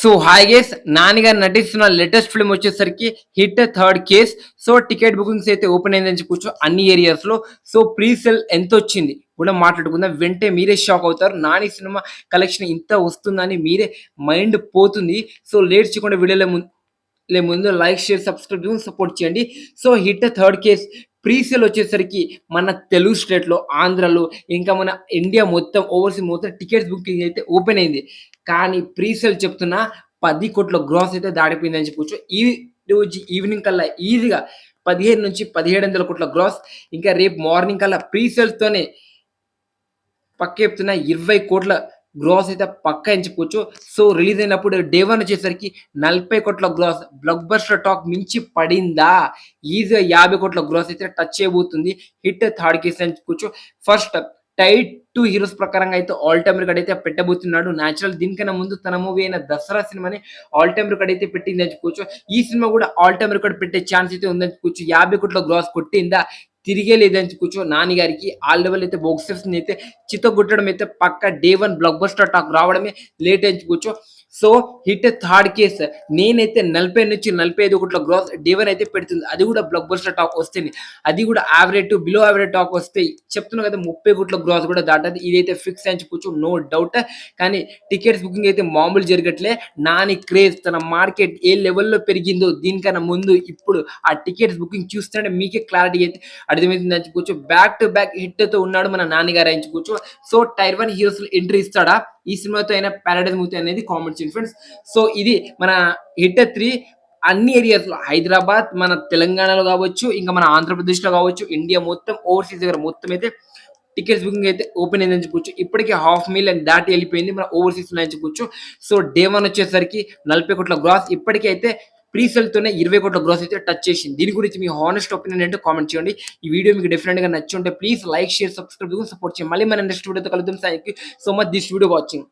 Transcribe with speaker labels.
Speaker 1: So hi gas Nani గారు నటిస్తున్న latest film వచ్చేసరికి hit third case so ticket bookings అయితే ఓపెన్ అయిందని చెప్పొచ్చు అన్ని ఏరియాస్లో. సో ప్రీ సెల్ ఎంత వచ్చింది కూడా మాట్లాడుకుందాం. వెంటే మీరే షాక్ అవుతారు. నాని సినిమా కలెక్షన్ ఇంత వస్తుందని మీరే మైండ్ పోతుంది. సో లేట్ చేయకుండా వీడియోలో ముందు లే ముందు లైక్ షేర్ సబ్స్క్రైబ్ సపోర్ట్ చేయండి. So hit third case presale వచ్చేసరికి మన తెలుగు స్టేట్లో ఆంధ్రలో ఇంకా మన ఇండియా మొత్తం ఓవర్సీ మొత్తం టికెట్స్ బుకింగ్ అయితే ఓపెన్ అయింది. కానీ ప్రీసేల్ చెప్తున్నా పది కోట్ల గ్రాస్ అయితే దాడిపోయిందని చెప్పొచ్చు. ఈ రోజు ఈవినింగ్ కల్లా ఈజీగా పదిహేను నుంచి పదిహేడు వందల కోట్ల గ్రాస్ ఇంకా రేపు మార్నింగ్ కల్లా ప్రీసేల్స్తోనే పక్కెప్తున్న ఇరవై కోట్ల గ్రాస్ అయితే పక్క ఎంచుకోవచ్చు. సో రిలీజ్ అయినప్పుడు డే వన్ వచ్చేసరికి నలభై కోట్ల గ్రాస్ బ్లాక్ బస్టర్ టాక్ మించి పడిందా? ఈజీగా యాభై కోట్ల గ్రాస్ అయితే టచ్ చేయబోతుంది. హిట్ థర్డ్ కేసు ఎంచుకోవచ్చు. ఫస్ట్ టైట్ టు హీరోస్ ప్రకారంగా అయితే ఆల్ టైమ్ రికార్డ్ అయితే పెట్టబోతున్నాడు. న్యాచురల్ దీనికన్నా ముందు తన మూవీ అయిన దసరా సినిమాని ఆల్ టైమ్ రికార్డ్ అయితే పెట్టింది చెప్పుకోవచ్చు ఈ సినిమా కూడా ఆల్ టైమ్ రికార్డ్ పెట్టే ఛాన్స్ అయితే ఉందని చెప్పుకోవచ్చు యాభై కోట్ల గ్రాస్ కొట్టిందా? తిరిగే లేదని కూర్చో నాని గారికి ఆ లెవెల్ అయితే బాక్సెస్ అయితే చిత్తగొట్టడం అయితే పక్క day one blockbuster talk రావడమే లేట్ అని కూర్చో. So hit third case. నేనైతే నలభై నుంచి నలభై ఐదు కోట్ల గ్రాస్ డేవన్ అయితే పెడుతుంది. అది కూడా బ్లాక్ బస్టర్ టాక్ వస్తుంది. అది కూడా average to below average talk వస్తాయి. చెప్తున్నా కదా ముప్పై కోట్ల గ్రాస్ కూడా దాటది. ఇదైతే ఫిక్స్ అని చెప్పొచ్చు నో డౌట్ కానీ టికెట్స్ బుకింగ్ అయితే మామూలు జరగట్లే. నాని క్రేజ్ తన మార్కెట్ ఏ లెవెల్లో పెరిగిందో దీనికన్నా ముందు ఇప్పుడు ఆ టికెట్స్ బుకింగ్ చూస్తుంటే మీకే క్లారిటీ అయితే అర్థమవుతుంది అని బ్యాక్ టు బ్యాక్ హిట్తో ఉన్నాడు మన నాన్నగారు అని so tier one heroes entry ఇస్తాడా? ఈ సినిమాతో అయినా పారాడైజ్ మూవీ అనేది కామెంట్ చేయండి ఫ్రెండ్స్. సో ఇది మన హిట్ త్రీ అన్ని ఏరియాస్లో హైదరాబాద్ మన తెలంగాణలో కావచ్చు ఇంకా మన ఆంధ్రప్రదేశ్లో కావచ్చు ఇండియా మొత్తం ఓవర్సీస్ దగ్గర మొత్తం అయితే టికెట్స్ బుకింగ్ అయితే ఓపెన్ అయిందని చెప్పొచ్చు ఇప్పటికే హాఫ్ మిలియన్ దాటి వెళ్ళిపోయింది మన ఓవర్సీస్లో అని చెప్పొచ్చు సో డే వన్ వచ్చేసరికి నలభై కోట్ల గ్రాస్ ఇప్పటికైతే అయితే ప్రీసెల్ ఇరవై కోట్ల గ్రోత్ అయితే టచ్ చేసింది. దీని గురించి మీ హానెస్ట్ ఒపీనియన్ అంటే కామెంట్ చేయండి. ఈ వీడియో మీకు డిఫరెంట్గా నచ్చి ఉంటే please like share subscribe support చేయండి. మళ్ళీ మన నెక్స్ట్ వీడియోతో కలుద్దాం. Thank you so much this video watching